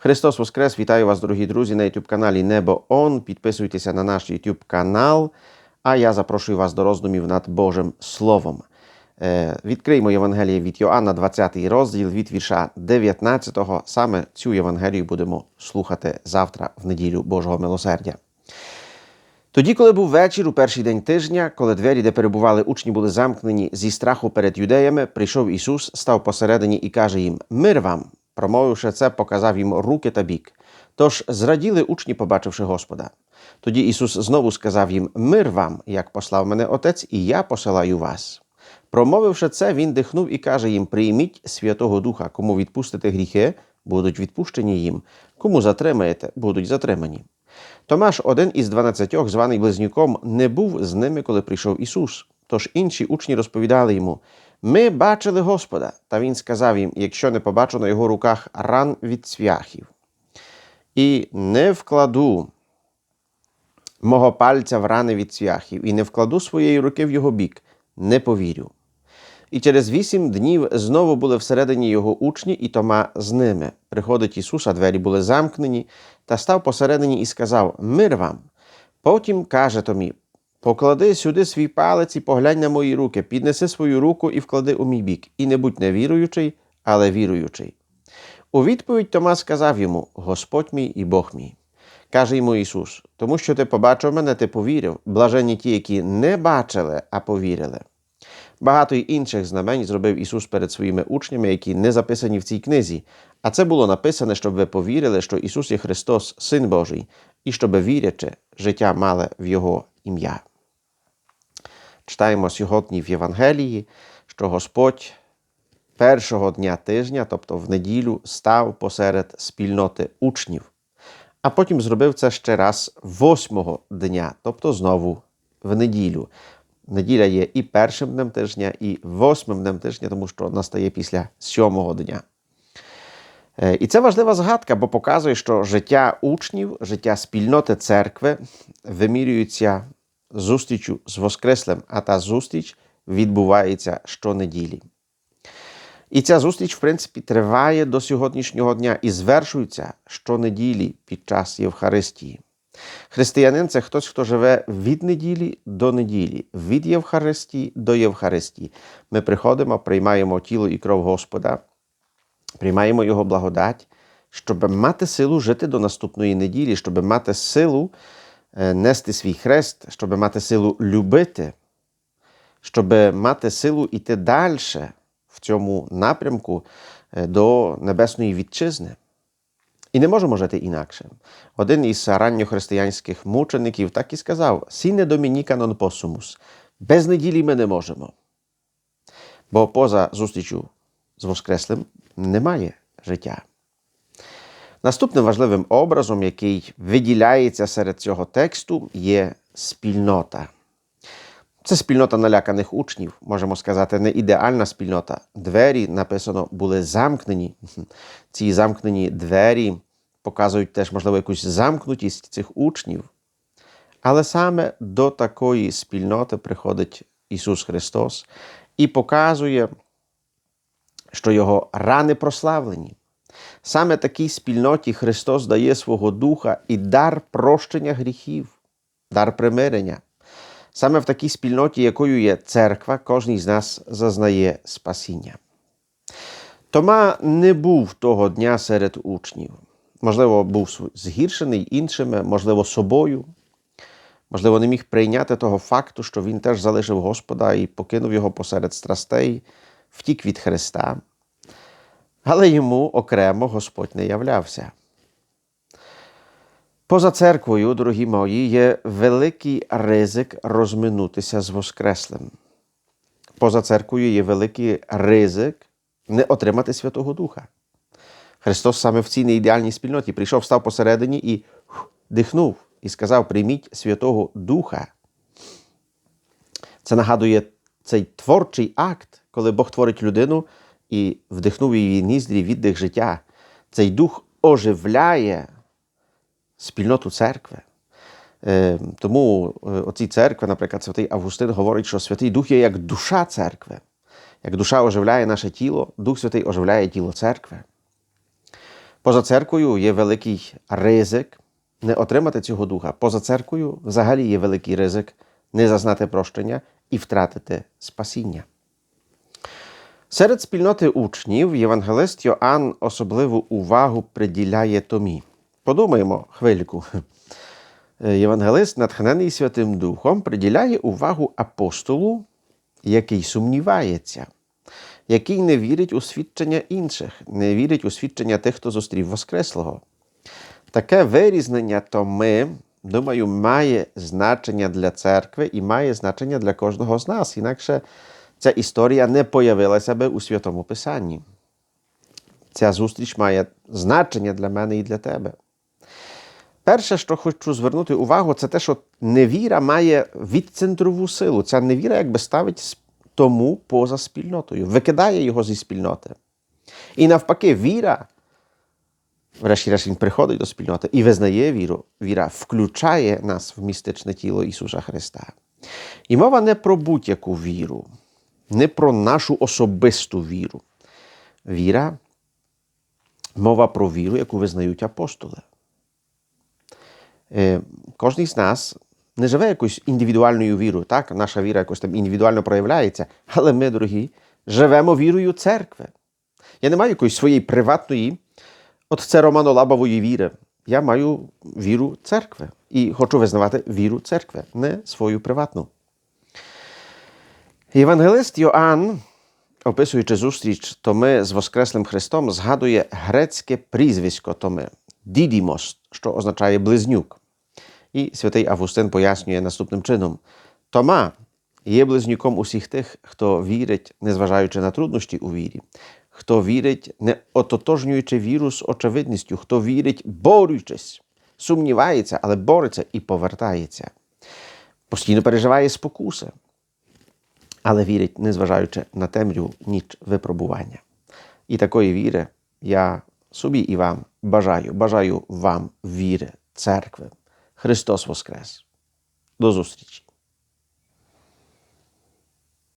Христос Воскрес! Вітаю вас, дорогі друзі, на youtube каналі Небо Он. Підписуйтеся на наш YouTube канал. А я запрошую вас до роздумів над Божим Словом. Е, Відкриємо Євангеліє від Йоанна, 20 розділ від вірша 19. Саме цю Євангелію будемо слухати завтра в неділю Божого милосердя. Тоді, коли був вечір у перший день тижня, коли двері, де перебували учні, були замкнені зі страху перед юдеями, прийшов Ісус, став посередині і каже їм: Мир вам! Промовивши це, показав їм руки та бік. Тож зраділи учні, побачивши Господа. Тоді Ісус знову сказав їм: Мир вам, як послав мене Отець, і я посилаю вас. Промовивши це, він дихнув і каже їм: Прийміть Святого Духа, кому відпустите гріхи, будуть відпущені їм, кому затримаєте, будуть затримані. Томаш, один із дванадцятьох, званий близнюком, не був з ними, коли прийшов Ісус. Тож інші учні розповідали йому: Ми бачили Господа. Та він сказав їм: якщо не побачу на його руках ран від цвяхів, і не вкладу мого пальця в рани від цвяхів, і не вкладу своєї руки в його бік, не повірю. І через вісім днів знову були всередині його учні, і Тома з ними. Приходить Ісус, а двері були замкнені, та став посередині і сказав: Мир вам. Потім каже Томі: Поклади сюди свій палець і поглянь на мої руки, піднеси свою руку і вклади у мій бік, і не будь невіруючий, але віруючий. У відповідь Тома сказав йому: Господь мій і Бог мій. Каже йому Ісус: Тому що ти побачив мене, ти повірив, блаженні ті, які не бачили, а повірили. Багато й інших знамень зробив Ісус перед своїми учнями, які не записані в цій книзі. А це було написане, щоб ви повірили, що Ісус є Христос, Син Божий, і щоб вірячи, життя мали в Його ім'я. Читаємо сьогодні в Євангелії, що Господь першого дня тижня, тобто в неділю, став посеред спільноти учнів, а потім зробив це ще раз восьмого дня, тобто знову в неділю. Неділя є і першим днем тижня, і восьмим днем тижня, тому що настає після сьомого дня. І це важлива згадка, бо показує, що життя учнів, життя спільноти церкви вимірюється зустрічю з Воскреслим, а та зустріч відбувається щонеділі. І ця зустріч, в принципі, триває до сьогоднішнього дня і звершується щонеділі під час Євхаристії. Християнин це хтось, хто живе від неділі до неділі, від Євхаристії до Євхаристії. Ми приходимо, приймаємо тіло і кров Господа, приймаємо Його благодать, щоб мати силу жити до наступної неділі, щоб мати силу нести свій хрест, щоб мати силу любити, щоб мати силу йти далі в цьому напрямку до Небесної Вітчизни. І не можемо жити інакше. Один із ранньохристиянських мучеників так і сказав: Сіне домініка нон посумус. Без неділі ми не можемо. Бо поза зустрічю з Воскреслим немає життя. Наступним важливим образом, який виділяється серед цього тексту, є спільнота. Це спільнота наляканих учнів, можемо сказати, не ідеальна спільнота. Двері, написано, були замкнені. Ці замкнені двері показують теж, можливо, якусь замкнутість цих учнів. Але саме до такої спільноти приходить Ісус Христос і показує, що Його рани прославлені. Саме такій спільноті Христос дає свого Духа і дар прощення гріхів, дар примирення. Саме в такій спільноті, якою є церква, кожен з нас зазнає спасіння. Тома не був того дня серед учнів. Можливо, був згіршений іншими, можливо, собою. Можливо, не міг прийняти того факту, що він теж залишив Господа і покинув його посеред страстей, втік від Христа. Але йому окремо Господь не являвся. Поза церквою, дорогі мої, є великий ризик розминутися з Воскреслим. Поза церквою є великий ризик не отримати Святого Духа. Христос саме в цій неідеальній спільноті прийшов, став посередині і дихнув, і сказав: Прийміть Святого Духа. Це нагадує цей творчий акт, коли Бог творить людину і вдихнув її ніздрі віддих життя. Цей дух оживляє спільноту церкви. Тому оці церкви, наприклад, святий Августин говорить, що Святий Дух є як душа церкви. Як душа оживляє наше тіло, Дух Святий оживляє тіло церкви. Поза церквою є великий ризик не отримати цього духа. Поза церквою взагалі є великий ризик не зазнати прощення і втратити спасіння. Серед спільноти учнів євангелист Йоанн особливу увагу приділяє Томі. Подумаємо хвильку. Євангелист, натхнений Святим Духом, приділяє увагу апостолу, який сумнівається, який не вірить у свідчення інших, не вірить у свідчення тих, хто зустрів Воскреслого. Таке вирізнення Томи, думаю, має значення для церкви і має значення для кожного з нас. Інакше ця історія не появилася би у Святому Писанні. Ця зустріч має значення для мене і для тебе. Перше, що хочу звернути увагу, це те, що невіра має відцентрову силу. Ця невіра якби ставить тому поза спільнотою, викидає його зі спільноти. І навпаки, віра, врешті-решт, він приходить до спільноти і визнає віру. Віра включає нас в містичне тіло Ісуса Христа. І мова не про будь-яку віру, не про нашу особисту віру. Віра, мова про віру, яку визнають апостоли. Е, Кожен з нас не живе якоюсь індивідуальною вірою. Так, наша віра якось там індивідуально проявляється, але ми, дорогі, живемо вірою церкви. Я не маю якоїсь своєї приватної, от це романолабової віри. Я маю віру церкви і хочу визнавати віру церкви, не свою приватну. Євангелист Йоанн, описуючи зустріч Томи з Воскреслим Христом, згадує грецьке прізвисько Томи Дідімос, що означає близнюк. І святий Августин пояснює наступним чином: Тома є близнюком усіх тих, хто вірить, незважаючи на труднощі у вірі, хто вірить, не ототожнюючи віру з очевидністю, хто вірить, борючись, сумнівається, але бореться і повертається. Постійно переживає спокуси, але вірить, незважаючи на темрю ніч випробування. І такої віри я собі і вам бажаю. Бажаю вам віри, церкви. Христос Воскрес! До зустрічі!